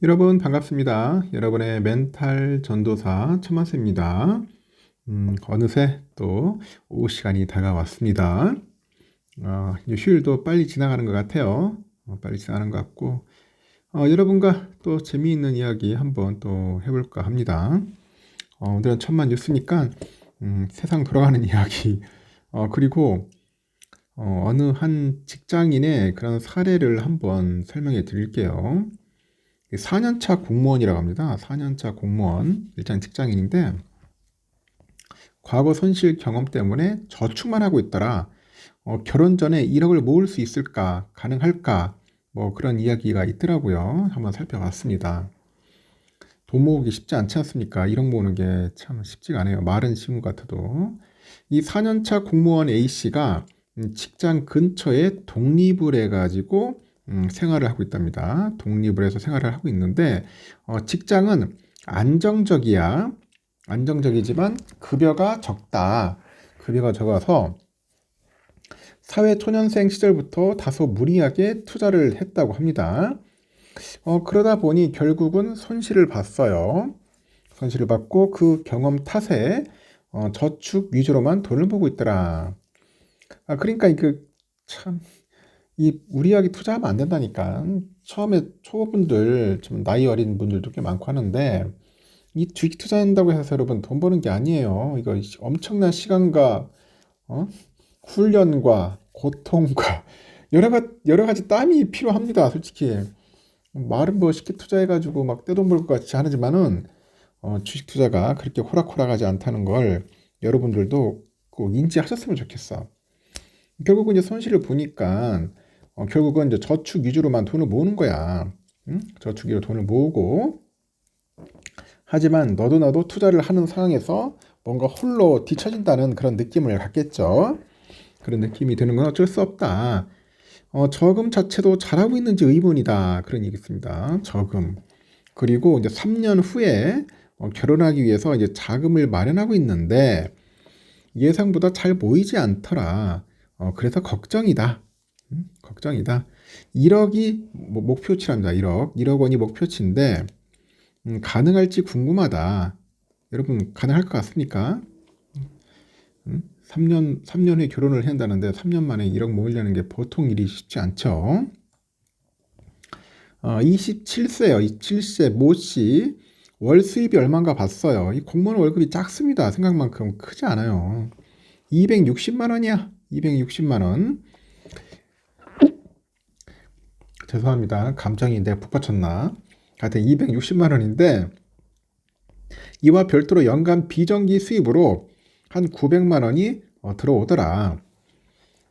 여러분 반갑습니다. 여러분의 멘탈 전도사 천만세입니다. 음, 어느새 또 오후 시간이 다가왔습니다. 어, 휴일도 빨리 지나가는 것 같아요. 어, 빨리 지나가는 것 같고 어, 여러분과 또 재미있는 이야기 한번 또 해볼까 합니다. 어, 오늘은 천만 뉴스니까 음, 세상 돌아가는 이야기 어, 그리고 어, 어느 한 직장인의 그런 사례를 한번 설명해 드릴게요. 4년차 공무원이라고 합니다. 4년차 공무원, 일단 직장인인데, 과거 손실 경험 때문에 저축만 하고 있더라. 어, 결혼 전에 1억을 모을 수 있을까? 가능할까? 뭐 그런 이야기가 있더라고요. 한번 살펴봤습니다. 돈 모으기 쉽지 않지 않습니까? 1억 모으는 게 참 쉽지가 않아요. 말은 쉬운 것 같아도. 이 4년차 공무원 A씨가 직장 근처에 독립을 해가지고 음, 생활을 하고 있답니다. 독립을 해서 생활을 하고 있는데 어, 직장은 안정적이야. 안정적이지만 급여가 적다. 급여가 적어서 사회 초년생 시절부터 다소 무리하게 투자를 했다고 합니다. 어, 그러다 보니 결국은 손실을 봤어요. 손실을 받고 그 경험 탓에 어, 저축 위주로만 돈을 보고 있더라. 아, 그러니까 그 참 이 무리하게 투자하면 안 된다니까. 처음에 초보분들, 좀 나이 어린 분들도 꽤 많고 하는데, 이 주식 투자한다고 해서 여러분 돈 버는 게 아니에요. 이거 엄청난 시간과, 어? 훈련과 고통과 여러 가지, 여러 가지 땀이 필요합니다. 솔직히. 말은 뭐 쉽게 투자해가지고 막 떼돈 벌 것 같이 하지만은, 어, 주식 투자가 그렇게 호락호락하지 않다는 걸 여러분들도 꼭 인지하셨으면 좋겠어. 결국은 이제 손실을 보니까 어, 결국은 이제 저축 위주로만 돈을 모으는 거야. 응? 저축 위로 돈을 모으고 하지만 너도 나도 투자를 하는 상황에서 뭔가 홀로 뒤처진다는 그런 느낌을 갖겠죠. 그런 느낌이 드는 건 어쩔 수 없다. 어, 저금 자체도 잘하고 있는지 의문이다. 그런 얘기입니다. 저금. 그리고 이제 3년 후에 어, 결혼하기 위해서 이제 자금을 마련하고 있는데 예상보다 잘 모이지 않더라. 어, 그래서 걱정이다. 음, 걱정이다. 1억이 뭐 목표치랍니다. 1억. 1억 원이 목표치인데 음, 가능할지 궁금하다. 여러분 가능할 것 같습니까? 음, 3년 3년 후에 결혼을 한다는데 3년 만에 1억 모으려는 게 보통 일이 쉽지 않죠. 어, 27세요. 27세 모 씨. 월 수입이 얼마인가 봤어요. 이 공무원 월급이 작습니다. 생각만큼 크지 않아요. 260만 원이야. 260만 원. 죄송합니다. 감정이 내가 북받쳤나? 하여튼 260만 원인데 이와 별도로 연간 비정기 수입으로 한 900만 원이 어, 들어오더라.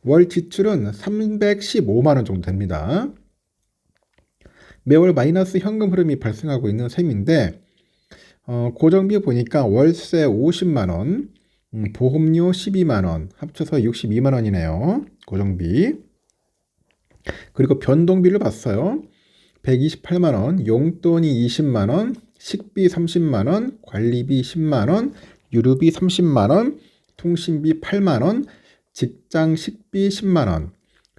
월 지출은 315만 원 정도 됩니다. 매월 마이너스 현금 흐름이 발생하고 있는 셈인데 어, 고정비 보니까 월세 50만 원, 음, 보험료 12만 원, 합쳐서 62만 원이네요. 고정비. 그리고 변동비를 봤어요. 128만 원, 용돈이 20만 원, 식비 30만 원, 관리비 10만 원, 유류비 30만 원, 통신비 8만 원, 직장 식비 10만 원,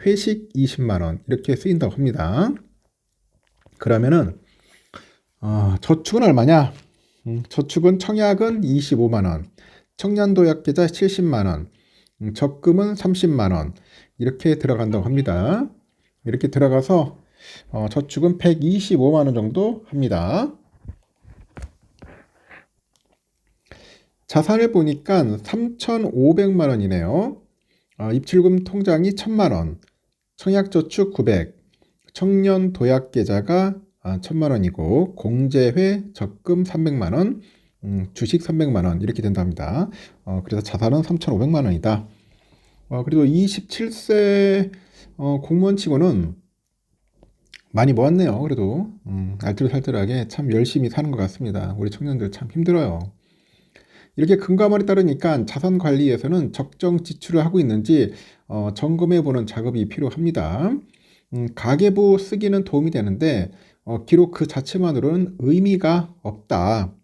회식 20만 원 이렇게 쓰인다고 합니다. 그러면은 어, 저축은 얼마냐? 음, 저축은 청약은 25만 원, 청년도 약계좌 70만 원, 음, 적금은 30만 원 이렇게 들어간다고 합니다. 이렇게 들어가서 어, 저축은 125만 원 정도 합니다. 자산을 보니까 3,500만 원이네요. 어, 입출금 통장이 1,000만 원, 청약저축 900, 청년 도약 계좌가 1,000만 원이고 공제회 적금 300만 원, 음, 주식 300만 원 이렇게 된답니다. 어, 그래서 자산은 3,500만 원이다. 어, 그리고 27세 어, 공무원 치고는 많이 모았네요. 그래도 음, 알뜰살뜰하게 참 열심히 사는 것 같습니다. 우리 청년들 참 힘들어요. 이렇게 금감원에 따르니까 자산 관리에서는 적정 지출을 하고 있는지 어, 점검해 보는 작업이 필요합니다. 음, 가계부 쓰기는 도움이 되는데 어, 기록 그 자체만으로는 의미가 없다.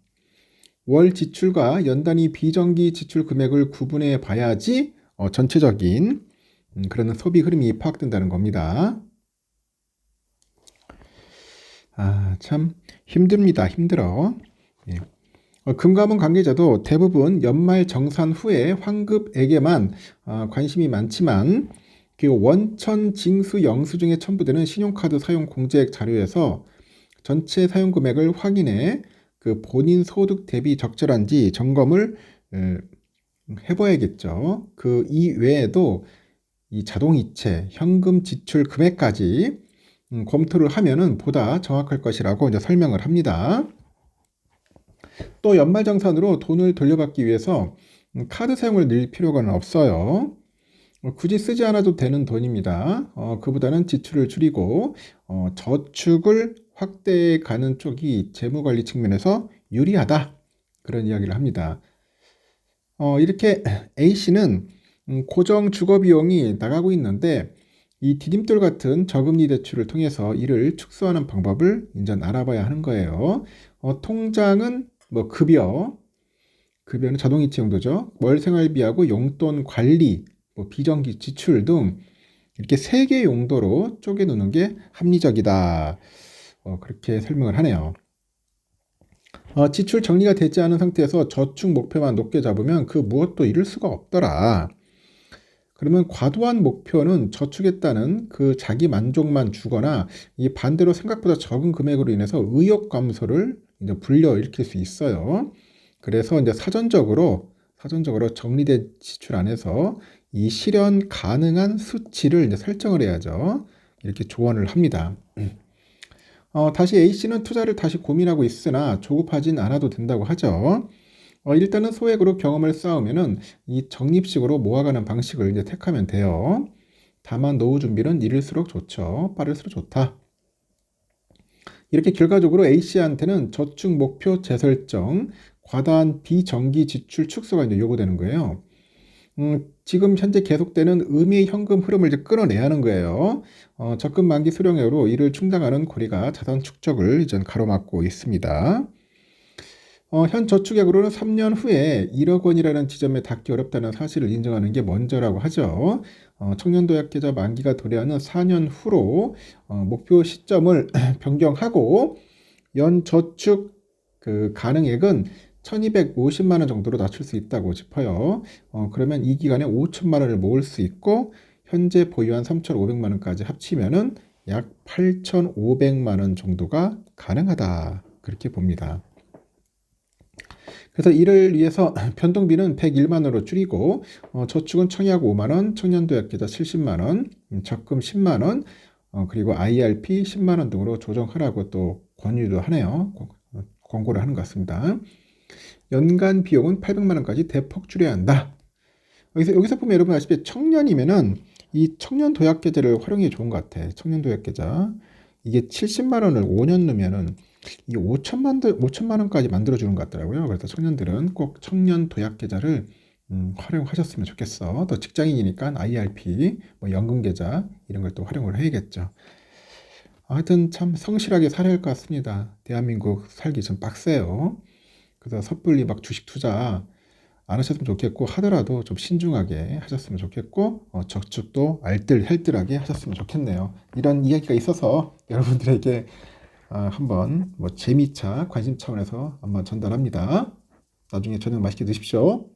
월 지출과 연단위 비정기 지출 금액을 구분해 봐야지 어, 전체적인 음, 그런 소비 흐름이 파악된다는 겁니다. 아, 참 힘듭니다. 힘들어. 예. 어, 금감원 관계자도 대부분 연말 정산 후에 환급액에만 어, 관심이 많지만 그 원천 징수 영수 중에 첨부되는 신용카드 사용 공제액 자료에서 전체 사용 금액을 확인해 그 본인 소득 대비 적절한지 점검을 에, 해봐야겠죠. 그 이외에도 이 자동이체, 현금 지출 금액까지 음, 검토를 하면은 보다 정확할 것이라고 이제 설명을 합니다. 또 연말정산으로 돈을 돌려받기 위해서 음, 카드 사용을 늘 필요가 없어요. 어, 굳이 쓰지 않아도 되는 돈입니다. 어, 그보다는 지출을 줄이고 어, 저축을 확대해 가는 쪽이 재무관리 측면에서 유리하다. 그런 이야기를 합니다. 어, 이렇게 A씨는 음, 고정 주거 비용이 나가고 있는데 이 디딤돌 같은 저금리 대출을 통해서 이를 축소하는 방법을 이제 알아봐야 하는 거예요. 어, 통장은 뭐 급여, 급여는 자동이체 용도죠. 월 생활비하고 용돈 관리, 뭐 비정기 지출 등 이렇게 세 개 용도로 쪼개 놓는 게 합리적이다. 어, 그렇게 설명을 하네요. 어, 지출 정리가 되지 않은 상태에서 저축 목표만 높게 잡으면 그 무엇도 이룰 수가 없더라. 그러면 과도한 목표는 저축했다는 그 자기 만족만 주거나 이 반대로 생각보다 적은 금액으로 인해서 의욕 감소를 이제 불러일으킬 수 있어요. 그래서 이제 사전적으로 사전적으로 정리된 지출 안에서 이 실현 가능한 수치를 이제 설정을 해야죠. 이렇게 조언을 합니다. 어, 다시 A씨는 투자를 다시 고민하고 있으나 조급하진 않아도 된다고 하죠. 어, 일단은 소액으로 경험을 쌓으면은 이 적립식으로 모아가는 방식을 이제 택하면 돼요. 다만 노후 준비는 이를수록 좋죠. 빠를수록 좋다. 이렇게 결과적으로 A씨한테는 저축 목표 재설정, 과다한 비정기 지출 축소가 이제 요구되는 거예요. 음, 지금 현재 계속되는 의미 현금 흐름을 이제 끊어내야 하는 거예요. 어, 적금 만기 수령액으로 이를 충당하는 고리가 자산 축적을 이제 가로막고 있습니다. 어, 현 저축액으로는 3년 후에 1억 원이라는 지점에 닿기 어렵다는 사실을 인정하는 게 먼저라고 하죠. 어, 청년도약 계좌 만기가 도래하는 4년 후로 어, 목표 시점을 변경하고 연 저축 그 가능액은 1250만 원 정도로 낮출 수 있다고 짚어요. 어, 그러면 이 기간에 5천만 원을 모을 수 있고 현재 보유한 3,500만 원까지 합치면은 약 8,500만 원 정도가 가능하다. 그렇게 봅니다. 그래서 이를 위해서 변동비는 101만 원으로 줄이고 어, 저축은 청약 5만 원, 청년도약계좌 70만 원, 음, 적금 10만 원, 어, 그리고 IRP 10만 원 등으로 조정하라고 또 권유도 하네요. 어, 권고를 하는 것 같습니다. 연간 비용은 800만 원까지 대폭 줄여야 한다. 여기서 여기서 보면 여러분 아시피 청년이면은 이 청년 도약 계좌를 활용해 좋은 것 같아. 청년 도약 계좌 이게 70만 원을 5년 넣으면은 이 5천만 5천만 원까지 만들어 주는 것 같더라고요. 그래서 청년들은 꼭 청년 도약 계좌를 음, 활용하셨으면 좋겠어. 또 직장인이니까 IRP, 뭐 연금 계좌 이런 걸 또 활용을 해야겠죠. 하여튼 참 성실하게 살아야 할 것 같습니다. 대한민국 살기 좀 빡세요. 그래서 섣불리 막 주식 투자 안 하셨으면 좋겠고 하더라도 좀 신중하게 하셨으면 좋겠고 어, 저축도 알뜰 헬뜰하게 하셨으면 좋겠네요. 이런 이야기가 있어서 여러분들에게 어, 한번 뭐 재미차 관심 차원에서 한번 전달합니다. 나중에 저녁 맛있게 드십시오.